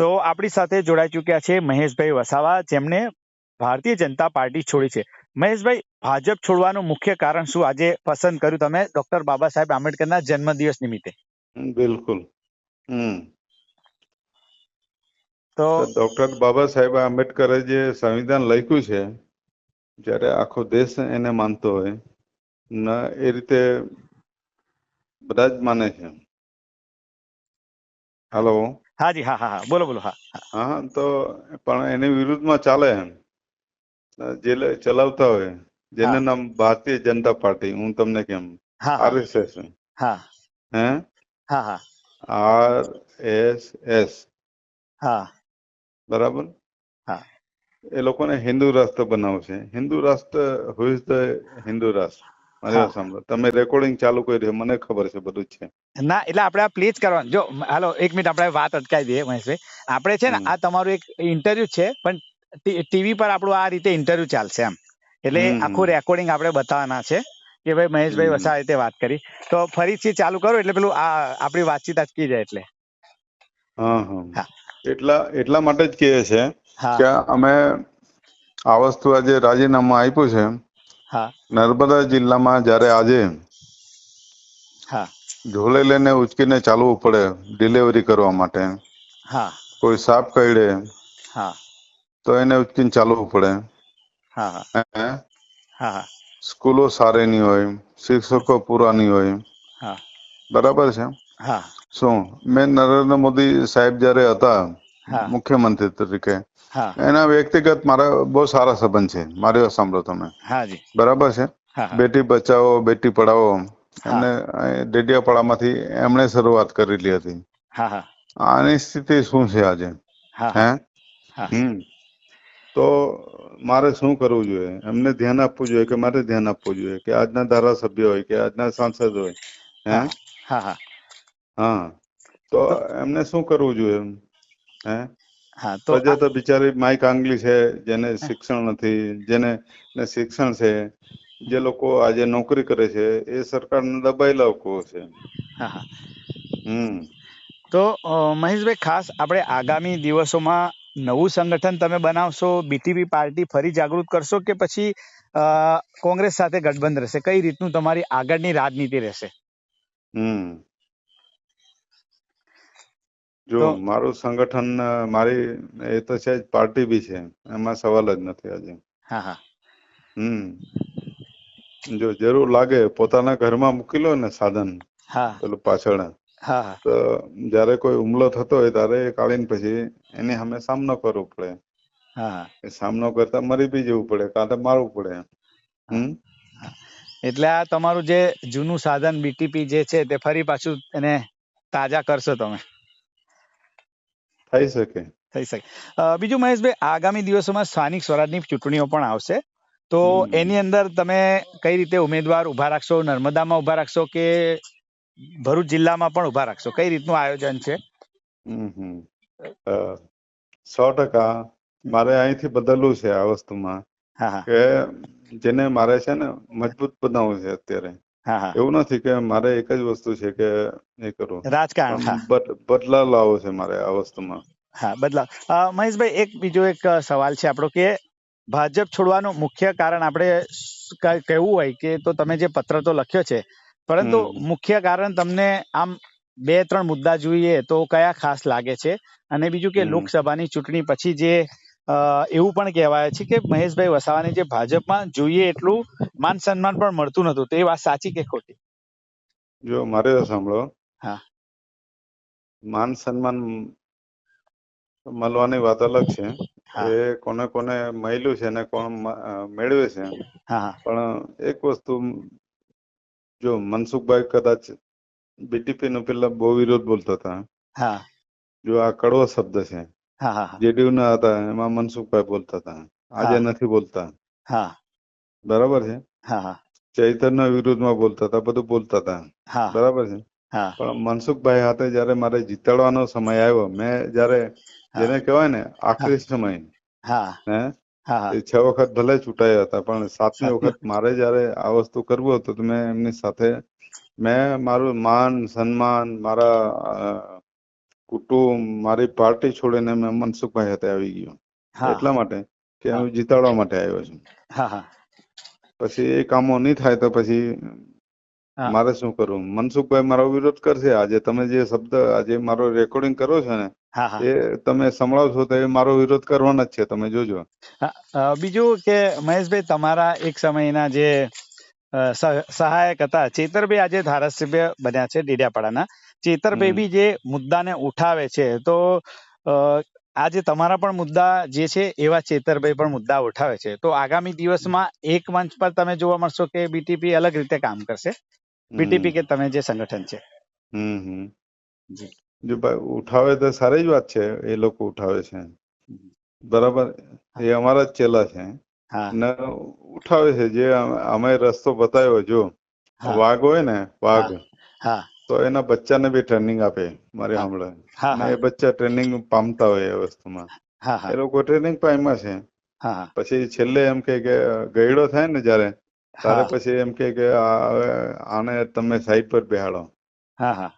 તો આપણી સાથે જોડાઈ ચૂક્યા છે મહેશભાઈ વસાવા જેમને ભારતીય જનતા પાર્ટી છોડી છે. મહેશભાઈ ભાજપ છોડવાનું મુખ્ય કારણ શું? આજે પસંદ કર્યું તમે ડોક્ટર બાબા સાહેબ આંબેડકરના જન્મદિવસ નિમિત્તે. બિલકુલ. તો ડોક્ટર બાબા સાહેબ આંબેડકરે જે સંવિધાન લખ્યું છે જ્યારે આખો દેશ એને માનતો હોય ન એ રીતે બધા જ માને છે. હાલો. હાજી હા હા હા. બોલો બોલો હા હા. હા તો પણ એની વિરુદ્ધમાં ચાલે જે ચલાવતા હોય જેનું નામ ભારતીય જનતા પાર્ટી હું તમને કેમ? હા હા. આરએસએસ. હા. હે? હા હા. આર એસ એસ હા. બરાબર? હા. એ લોકોને હિન્દુ રાષ્ટ્ર બનાવશે. હિન્દુ રાષ્ટ્ર હુઇઝ ધ હિન્દુ રાષ્ટ્ર સાંભળો. તમે રેકોર્ડિંગ ચાલુ કર્યું મને ખબર છે બધું છે. ના એટલે આપણે આ પ્લીઝ કરવાનું. જો હાલો એક મિનિટ આપણે વાત અટકાવી દઈએ મહેશભાઈ. આપણે છે ને આ તમારું એક ઇન્ટરવ્યુ છે પણ ટીવી પર આપણું આ રીતે ઇન્ટરવ્યુ ચાલશે એમ. એટલે. આખું રેકોર્ડિંગ આપણે બતાવવાના છે કે ભાઈ મહેશભાઈ. વસા રીતે વાત કરી. તો ફરીથી ચાલુ કરો એટલે પેલું આ આપણી વાતચીત અટકી જાય એટલે. હા. એટલા એટલા માટે જ કહે છે કે અમે આ વસ્તુ આજે રાજીનામું આપ્યું છે. હા. નર્મદા જિલ્લામાં જ્યારે આજે હા. ઝોલે લઈને ઉચકીને ચાલવું પડે ડિલિવરી કરવા માટે હા. કોઈ સાપ કરડે હા. તો એને ઉચકીને ચાલવું પડે. હા હા. સ્કૂલો સારી નહીં હોય શિક્ષકો પૂરા નહીં હોય. હા. બરાબર છે? હા. શું? મેં નરેન્દ્ર મોદી સાહેબ જ્યારે હતા. મુખ્યમંત્રી તરીકે. એના વ્યક્તિગત મારા બહુ સારા સંબંધ છે. મારી સાંભળો તમે. બરાબર છે? બેટી બચાવો બેટી પઢાવો. એમને ડેડિયાપાડામાંથી એમણે શરૂઆત કરેલી હતી. આની સ્થિતિ શું છે આજે? હે. હમ. તો મારે શું કરવું જોઈએ? એમને ધ્યાન આપવું જોઈએ કે મારે ધ્યાન આપવું જોઈએ? કે આજના ધારાસભ્ય હોય કે આજના સાંસદ હોય? હે હા. હા. તો- એમને શું કરવું જોઈએ? હે? હા તો પ્રજા તો બિચારી માઈક આંગલી છે જેને શિક્ષણ નથી જેને ને શિક્ષણ છે જે લોકો આજે નોકરી કરે છે એ સરકારના દબાયેલા લોકો છે. હા હા. હમ. તો મહેશભાઈ ખાસ આપણે આગામી દિવસોમાં નવું સંગઠન તમે બનાવશો બીટીપી પાર્ટી ફરી જાગૃત કરશો કે પછી કોંગ્રેસ સાથે ગઠબંધ રહેશે? કઈ રીતનું તમારી આગળની રાજનીતિ રહેશે? હમ. જો મારું સંગઠન મારી એ તો છે જ પાર્ટી બી છે. એમાં સવાલ જ નથી આજે. હા હા. હમ. જો જરૂર લાગે પોતાના ઘરમાં મૂકી લો ને સાધન. હા. પેલું પાછળ. હા તો જ્યારે કોઈ હુમલો થતો હોય ત્યારે કાઢીને પછી એની સામે સામનો કરવો પડે. હા હા. એ સામનો કરતા મરી બી જવું પડે કાં તો મારવું પડે. હમ? એટલે આ તમારું જે જૂનું સાધન બીટીપી જે છે તે ફરી પાછું એને તાજા કરશો તમે. થઈ શકે. થઈ શકે. બીજું મહેશભાઈ આગામી દિવસોમાં સ્થાનિક સ્વરાજની ચૂંટણીઓ પણ આવશે. તો એની અંદર તમે કઈ રીતે ઉમેદવાર ઊભા રાખશો? નર્મદામાં ઊભા રાખશો કે ભરૂચ જિલ્લામાં પણ ઊભા રાખશો? કઈ રીતનું આયોજન છે? સો ટકા મારે અહીંથી બદલવું છે આ વસ્તુમાં કે જેને મારે છે ને મજબૂત બનાવવું છે અત્યારે. એવું નથી કે મારે એક જ વસ્તુ છે કે એ કરવું રાજકારણ બદલાવ લાવવો છે મારે આ વસ્તુમાં. હા બદલાવ. મહેશભાઈ એક બીજો એક સવાલ છે આપણો કે ભાજપ છોડવાનું મુખ્ય કારણ આપણે કહેવું હોય કે તો તમે જે પત્ર તો લખ્યો છે પરંતુ મુખ્ય કારણ તમને આમ બે ત્રણ મુદ્દા જોઈએ તો કયા ખાસ લાગે છે? અને બીજું કે. લોકસભાની ચૂંટણી પછી જે એવું પણ કહેવાય છે કે મહેશભાઈ વસાવાને જે ભાજપમાં જોઈએ એટલું માન સન્માન પણ મળતું નતું તો વાત સાચી કે ખોટી? જો મારે સાંભળો. હા. માન સન્માન મળવાની વાત અલગ છે. એ કોને કોને મળ્યું છે ને કોણ મેળવે છે પણ એક વસ્તુ જો મનસુખભાઈ કદાચ બીટીપી નો પેલા બહુ વિરોધ બોલતા હતા. હા. જો આ કડવો શબ્દ છે. હા હા હા. જેડીયુ ના હતા એમાં મનસુખભાઈ બોલતા હતા. આજે નથી બોલતા. હા. બરાબર છે? હા હા. ચૈતન્ય વિરુદ્ધમાં બોલતા હતા બધું બોલતા હતા. બરાબર છે? પણ મનસુખભાઈ હાથે જયારે મારે જીતાડવાનો સમય આવ્યો મેં જયારે જેને કહેવાય ને આખરી સમય. હા. છ વખત ભલે ચૂંટાયા હતા પણ સાતમી વખત મારે જયારે આ વસ્તુ કરવું હતું તો મેં એમની સાથે મેં મારું માન સન્માન મારા કુટુંબ મારી પાર્ટી છોડીને મેં મનસુખભાઈ હાથે આવી ગયો. એટલા માટે કે હું જીતાડવા માટે આવ્યો છું. પછી એ કામો નહીં થાય તો પછી મારે શું કરવું? મનસુખભાઈ મારો વિરોધ કરશે. આજે તમે જે શબ્દ આજે મારો રેકોર્ડિંગ કરો છો ને એ તમે સંભળાવશો તો એ મારો વિરોધ કરવાનો જ છે. તમે જોજો. બીજું કે મહેશભાઈ તમારા એક સમયના જે સહાયક હતા ચેતરભાઈ આજે ધારાસભ્ય બન્યા છે ડેડિયાપાડાના. ચેતરભાઈ. બી જે મુદ્દાને ઉઠાવે છે તો આજે તમારા પણ મુદ્દા જે છે એવા ચેતરભાઈ પણ મુદ્દા ઉઠાવે છે. તો આગામી દિવસમાં એક મંચ પર તમે જોવા મળશો કે બીટીપી અલગ રીતે કામ કરશે? બીટીપી કે તમે જે સંગઠન છે? જો. ભાઈ ઉઠાવે તો સારી જ વાત છે એ લોકો ઉઠાવે છે. બરાબર? એ અમારા જ ચેલા છે. હા. ને ઉઠાવે છે જે અમે- રસ્તો બતાવ્યો જો. વાઘ હોય ને વાઘ. હા. તો એના બચ્ચાને બી ટ્રેનિંગ આપે મારે હા. સાંભળે હા ને હા. એ બચ્ચા ટ્રેનિંગ પામતા હોય એ વસ્તુમાં. એ લોકો ટ્રેનિંગ પામ્યા છે. પછી છેલ્લે એમ કે ગયડો થાય ને જયારે ત્યારે પછી એમ કે આને તમે સાઈડ પર બેહાડો. હા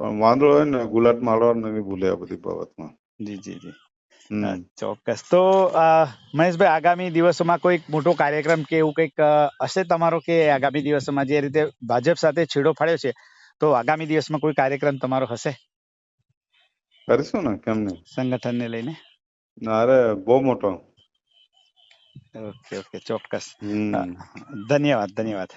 પણ વાંધો હોય ને ગુલાટ મારવાનું નહીં ભૂલે આ બધી બાબતમાં. જી જી જી. ચોક્કસ. તો મહેશભાઈ આગામી દિવસોમાં કોઈક મોટો કાર્યક્રમ કે એવું કંઈક હશે તમારો કે આગામી દિવસોમાં જે રીતે ભાજપ સાથે છેડો ફાડ્યો છે તો આગામી દિવસમાં કોઈ કાર્યક્રમ તમારો હશે? કરીશું ને કેમ નહીં? સંગઠનને લઈને? અરે બહુ મોટો. ઓકે ઓકે ચોક્કસ. ધન્યવાદ ધન્યવાદ.